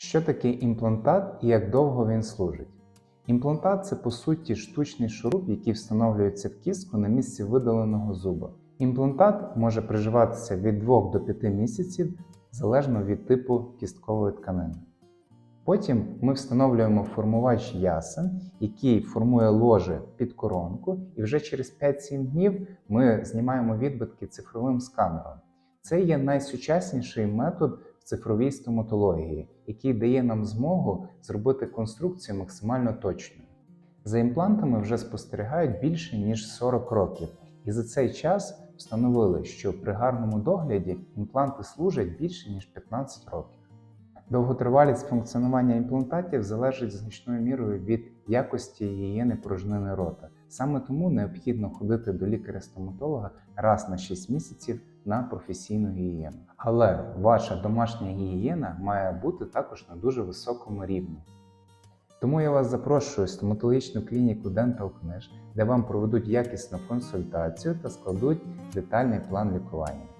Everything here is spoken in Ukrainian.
Що таке імплантат і як довго він служить? Імплантат це по суті штучний шуруп, який встановлюється в кістку на місці видаленого зуба. Імплантат може приживатися від 2 до 5 місяців залежно від типу кісткової тканини. Потім ми встановлюємо формувач ясен, який формує ложе під коронку, і вже через 5-7 днів ми знімаємо відбитки цифровим сканером. Це є найсучасніший метод цифровій стоматології, який дає нам змогу зробити конструкцію максимально точною. За імплантами вже спостерігають більше ніж 40 років, і за цей час встановили, що при гарному догляді імпланти служать більше ніж 15 років. Довготривалість функціонування імплантатів залежить значною мірою від якості гігієни порожнини рота. Саме тому необхідно ходити до лікаря-стоматолога раз на 6 місяців на професійну гігієну. Але ваша домашня гігієна має бути також на дуже високому рівні. Тому я вас запрошую в стоматологічну клініку Dental Книж, де вам проведуть якісну консультацію та складуть детальний план лікування.